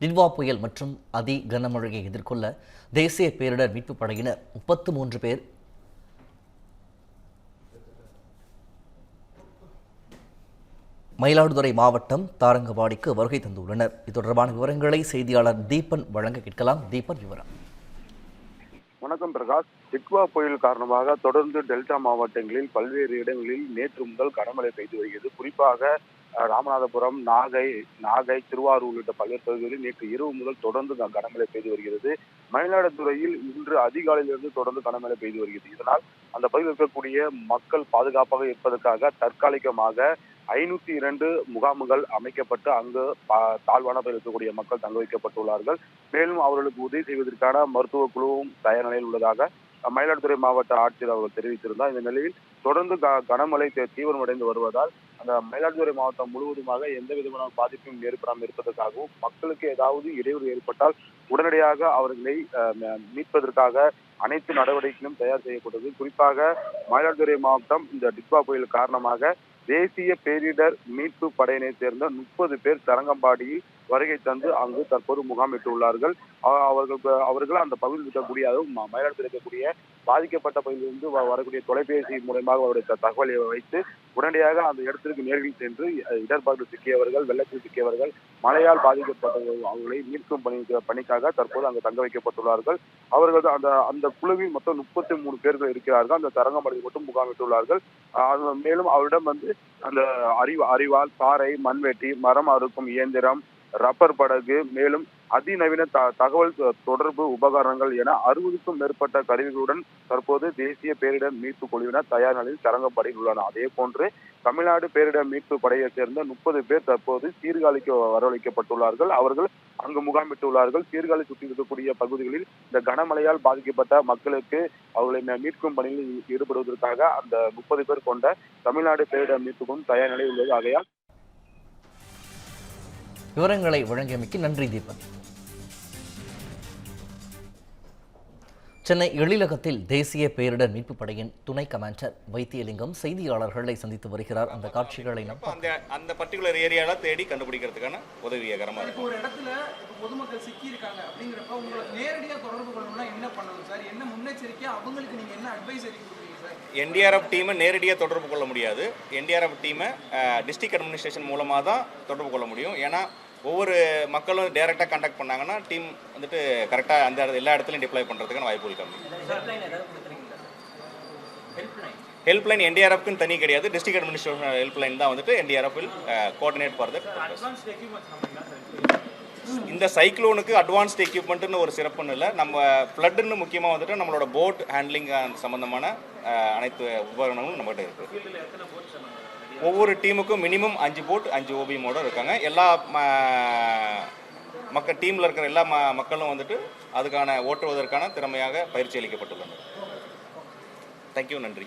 டின்வா புயல் மற்றும் அதி கனமழையை எதிர்கொள்ள தேசிய பேரிடர் மீட்புப் படையினர் முப்பத்து மூன்று பேர் மயிலாடுதுறை மாவட்டம் தாரங்கபாடிக்கு வருகை தந்துள்ளனர். இது தொடர்பான விவரங்களை செய்தியாளர் தீபன் வழங்க கேட்கலாம். தீபன் விவரம். வணக்கம் பிரகாஷ். டிக்வா புயல் காரணமாக தொடர்ந்து டெல்டா மாவட்டங்களில் பல்வேறு இடங்களில் நேற்று முதல் கனமழை பெய்து வருகிறது. குறிப்பாக ராமநாதபுரம் நாகை நாகை திருவாரூர் உள்ளிட்ட பல்வேறு பகுதிகளில் நேற்று இரவு முதல் தொடர்ந்து க- கனமழை பெய்து வருகிறது. மயிலாடுதுறையில் இன்று அதிகாலையிலிருந்து தொடர்ந்து கனமழை பெய்து வருகிறது. இதனால் அந்த பகுதியில் இருக்கக்கூடிய மக்கள் பாதுகாப்பாக இருப்பதற்காக தற்காலிகமாக ஐநூத்தி இரண்டு முகாம்கள் அமைக்கப்பட்டு அங்கு பா- தாழ்வான பகுதியில் இருக்கக்கூடிய மக்கள் தங்க வைக்கப்பட்டுள்ளார்கள். மேலும் அவர்களுக்கு உதவி செய்வதற்கான மருத்துவ குழுவும் தயார் நிலையில் உள்ளதாக மயிலாடுதுறை மாவட்ட ஆட்சியர் அவர்கள் தெரிவித்திருந்தார். இந்த நிலையில் தொடர்ந்து க- கனமழை தீவிரமடைந்து வருவதால் அந்த மயிலாடுதுறை மாவட்டம் முழுவதுமாக எந்த விதமான பாதிப்பும் ஏற்படாமல் இருப்பதற்காகவும் மக்களுக்கு ஏதாவது இடையூறு ஏற்பட்டால் உடனடியாக அவர்களை அஹ், மீட்பதற்காக அனைத்து நடவடிக்கைகளும் தயார் செய்யப்பட்டது. குறிப்பாக மயிலாடுதுறை மாவட்டம் இந்த டிக்வா புயல் காரணமாக தேசிய பேரிடர் மீட்பு படையினை சேர்ந்த முப்பது பேர் தரங்கம்பாடியில் வருகை தந்து அங்கு தற்போது முகாமிட்டுள்ளார்கள். அவர்கள் அவர்கள் அந்த பகுதியில் இருக்கக்கூடிய அதுவும் ம- இருக்கக்கூடிய பாதிக்கப்பட்ட பகுதியிலிருந்து வ- வரக்கூடிய தொலைபேசி மூலமாக அவருடைய தகவலை வைத்து உடனடியாக அந்த இடத்திற்கு நேரில் சென்று அஹ், இடர்பாடு சிக்கியவர்கள் வெள்ளத்தில் சிக்கியவர்கள் மழையால் பாதிக்கப்பட்டவர்கள் அவர்களை மீட்கும் பணி பணிக்காக தற்போது அங்கு தங்க வைக்கப்பட்டுள்ளார்கள். அவர்கள் அந்த அந்த குழுவில் மொத்தம் முப்பத்தி மூணு பேர்கள் இருக்கிறார்கள். அந்த தரங்கம்பாடியில் மட்டும் முகாமிட்டுள்ளார்கள். மேலும் அவரிடம் வந்து அந்த அறிவு அறிவால் பாறை மண்வெட்டி மரம் அறுக்கும் இயந்திரம் ரப்பர் படகு மேலும் அதிநவீன த தகவல் தொடர்பு உபகரணங்கள் என அறுபதுக்கும் மேற்பட்ட கருவிகளுடன் தற்போது தேசிய பேரிடர் மீட்பு குழுவினர் தயார் நிலையில் தரங்கப்படையில் உள்ளனர் அதே போன்று தமிழ்நாடு பேரிடர் மீட்பு படையைச் சேர்ந்த முப்பது பேர் தற்போது சீர்காழிக்கு வரவழைக்கப்பட்டுள்ளார்கள். அவர்கள் அங்கு முகாமிட்டுள்ளார்கள். சீர்காழி சுற்றி இருக்கக்கூடிய பகுதிகளில் இந்த கனமழையால் பாதிக்கப்பட்ட மக்களுக்கு அவர்களை மீட்கும் பணியில் ஈ- ஈடுபடுவதற்காக அந்த முப்பது பேர் கொண்ட தமிழ்நாடு பேரிடர் மீட்புக்கும் தயார் நிலையில் உள்ளது. ஆகையால் விவரங்களை வழங்கியமைக்கு நன்றி தீபன். சென்னை எழிலகத்தில் தேசிய பேரிடர் மீட்புப் படையின் துணை கமாண்டர் வைத்தியலிங்கம் செய்தியாளர்களை சந்தித்து வருகிறார். அந்த காட்சிகளை அந்த அந்த பர்டிகுலர் ஏரியால தேடி கண்டுபிடிக்கிறதுக்கான உதவிகரமா இப்போ இருக்கும் ஒரு இடத்துல பொதுமக்கள் சிக்கி இருக்காங்க அப்படிங்கிறப்ப உங்களை நேரடியாக தொடர்பு கொள்ளணும்னா என்ன பண்ணணும் சார்? என்ன முன்னெச்சரிக்கையா அவங்களுக்கு நீங்க என்ன அட்வைசரி என்டிஆர்எஃப் டீமை நேரடியாக தொடர்பு கொள்ள முடியாது. என்டிஆர்எஃப் டீமை டிஸ்ட்ரிக்ட் அட்மினிஸ்ட்ரேஷன் மூலமாக தான் தொடர்பு கொள்ள முடியும். ஏன்னா ஒவ்வொரு மக்களும் டைரெக்டாக கண்டக்ட் பண்ணாங்கன்னா டீம் வந்துட்டு கரெக்டாக அந்த இடத்துல- எல்லா இடத்துலையும் டிப்ளாய் பண்ணுறதுக்கான வாய்ப்புகள் கம்மி. ஹெல்ப்லைன் என்டிஆர்எஃப்க்குன்னு தனி கிடையாது. டிஸ்ட்ரிக்ட் அட்மினிஸ்ட்ரேஷன் ஹெல்ப்லைன் தான் வந்துட்டு என்டிஆர்எஃப் கோஆர்டினேட் ஃபார் இந்த சைக்ளோனுக்கு அட்வான்ஸ்ட் எக்யூப்மெண்ட்னு ஒரு சிறப்புன்னு இல்லை. நம்ம ஃப்ளட்டுன்னு முக்கியமாக வந்துட்டு நம்மளோட போட் ஹேண்ட்லிங் சம்மந்தமான அனைத்து உபகரணங்களும் நம்மகிட்ட இருக்குது ஒவ்வொரு டீமுக்கும் மினிமம் அஞ்சு போட் அஞ்சு ஓபியமோட இருக்காங்க. எல்லா ம- மக்கள் டீமில் இருக்கிற எல்லா ம மக்களும் வந்துட்டு அதுக்கான ஓட்டுவதற்கான திறமையாக பயிற்சி அளிக்கப்பட்டுள்ளனர். தேங்க்யூ நன்றி.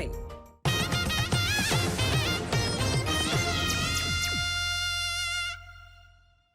time.